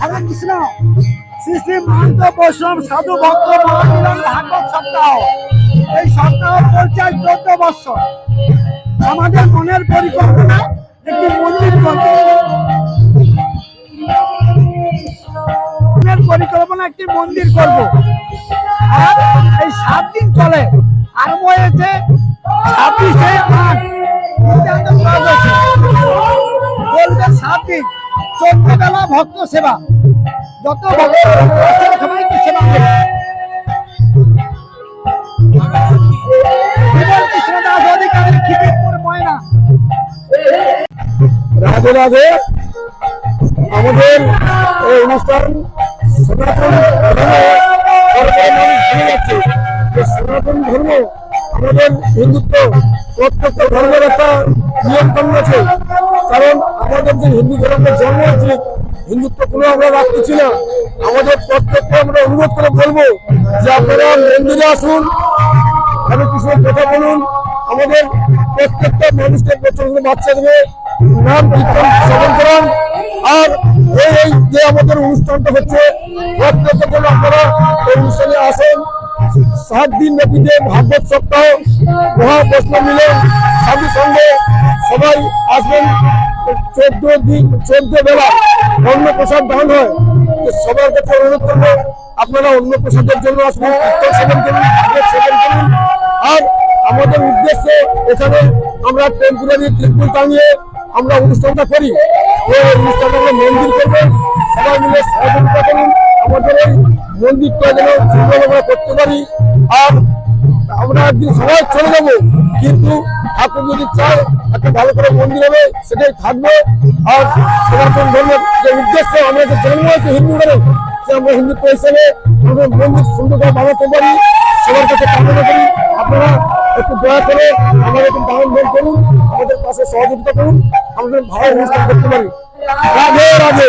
হরে কৃষ্ণ, শ্রী শ্রী মহন্ত বৈষ্ণব সাধু ভক্ত মহামিলন ভাগবত সপ্তাহ। এই সপ্তাহ চলছে চোদ্দ বৎসর। আমাদের মনের পরিকল্পনা, একটি মন্দির করব মনের পরিকল্পনা, একটি মন্দির করব। আর এই সাত দিন চলে। আরম্ভ হয়েছে ছাব্বিশে। চলবে সাত দিন বেলা ভক্ত সেবা। যত ভক্ত সেবা রাধে রাধে। আমাদের এই অনুষ্ঠান ধর্ম আমাদের হিন্দুত্ব প্রত্যেকটা ধর্মের একটা কানুন আছে। কারণ আমাদের যে হিন্দু ধর্মের জন্ম আছে হিন্দুত্ব কোনো আমরা রাখতেছি না। আমাদের প্রত্যেককে আমরা অনুরোধ করে বলব যে আপনারা মন্দিরে আসুন হরে কিছু কথা বলুন। আমাদের প্রত্যেকটা মানুষকে প্রচণ্ড বাচ্চাদের নাম কীর্তন শ্রবণ করান। আর এই যে আমাদের অনুষ্ঠানটা হচ্ছে প্রত্যেকের জন্য আপনারা অনুষ্ঠানে আসেন। সাত দিন ব্যাপী যে ভাগবত সপ্তাহ, মহা বৈষ্ণব মিলন, সাধু সঙ্গে সবাই আসবেন। চোদ্দ দিন, চোদ্দ বেলা অন্ন প্রসাদ দান হয়। তো সবার কাছে অনুরোধ করব, আপনারা অন্য প্রসাদের জন্য আসবেন, কীর্তন সেবন করুন, ভাগবত সেবন করুন। আর আমাদের উদ্দেশ্যে এখানে আমরা টেম্পোরারি ত্রিপুল টাঙিয়ে আমরা অনুষ্ঠানটা করি। এই অনুষ্ঠানটা মন্দির করব সবাই মিলে সহযোগিতা করুন। আমাদের এই মন্দিরটা যেন সুন্দর পারি। আর আমরা একদিন সবাই চলে যাব। কিন্তু ঠাকুর যদি চায়, একটা ভালো করে মন্দির হবে, সেটাই থাকবে। আর সনাতন ধর্মের যে উদ্দেশ্য, আমরা যে জন্ম হয়েছে হিন্দু ধরে সে আমরা হিন্দুত্ব হিসেবে আমাদের মন্দির সুন্দর করে বানাতে পারি। সবার কাছে কামনা করি। আপনারা একটু দয়া করে আমাদের একটু দান দান করুন, আমাদের পাশে সহযোগিতা করুন। আমাদের ভালো অনুষ্ঠান করতে পারি। রাধে রাধে।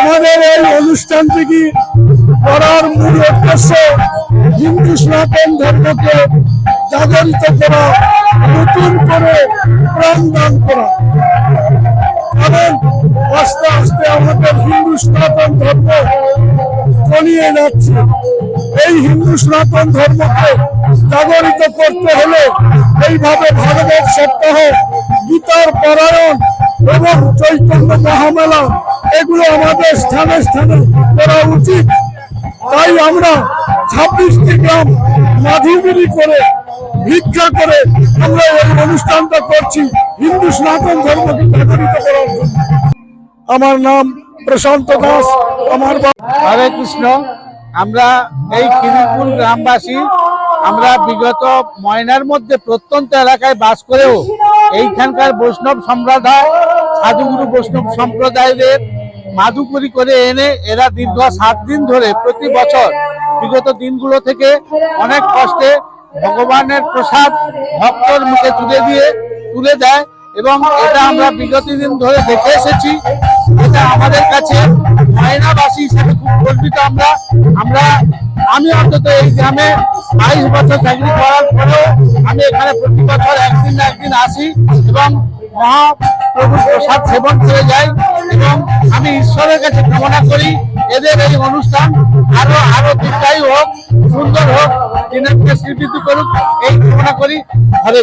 আমাদের এই অনুষ্ঠানটি কি করার মূল উদ্দেশ্য হিন্দু সনাতন ধর্মকে জাগরিত করা, নতুন করে প্রাণ দান করা। কারণ আস্তে আস্তে আমাদের হিন্দু সনাতন ধর্ম তলিয়ে যাচ্ছে। এই হিন্দু সনাতন ধর্মকে জাগরিত করতে হলে এইভাবে ভাগবত সপ্তাহ, গীতার পারায়ণ এবং চৈতন্য মহামেলা, এগুলো আমাদের স্থানে স্থানে করা উচিত। তাই আমরা ছাব্বিশটি গ্রাম মাধিগিরি করে, ভিক্ষা করে আমরা এই অনুষ্ঠানটা করছি হিন্দু সনাতন ধর্মকে জাগরিত করার জন্য। আমার নাম প্রশান্ত দাস, আমার হরে কৃষ্ণ। আমরা এই খিদিরপুর গ্রামবাসী, আমরা বিগত ময়নার মধ্যে প্রত্যন্ত এলাকায় বাস করেও এইখানকার বৈষ্ণব সম্প্রদায়, সাধুগুরু বৈষ্ণব সম্প্রদায়ের মাধুকরি করে এনে এরা দীর্ঘ সাত দিন ধরে প্রতি বছর বিগত দিনগুলো থেকে অনেক কষ্টে ভগবানের প্রসাদ ভক্তর মুখে তুলে দিয়ে, তুলে দেয় এবং এটা আমরা বিগত দিন ধরে দেখে এসেছি। এটা আমাদের কাছে ময়নাবাসী হিসাবে খুব গর্বিত আমরা। আমরা, আমি অন্তত এই গ্রামে বাইশ বছর চাকরি করার পরেও আমি এখানে প্রতি বছর একদিন না একদিন আসি এবং মহাপ্রভুর প্রসাদ সেবন করে যাই এবং আমি ঈশ্বরের কাছে কামনা করি। এদের এই অনুষ্ঠান আরও আরও দীর্ঘায়ু হোক, সুন্দর হোক স্বীকৃতি করুক, এই কামনা করি। হরে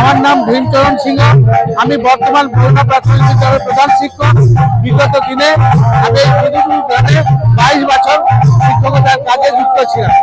আমার নাম ভীমচরণ সিংহ। আমি বর্তমান বরুণা প্রাথমিক বিদ্যালয়ের প্রধান শিক্ষক। বিগত দিনে আমি গ্রামে বাইশ বছর শিক্ষকতার কাজে যুক্ত ছিলাম।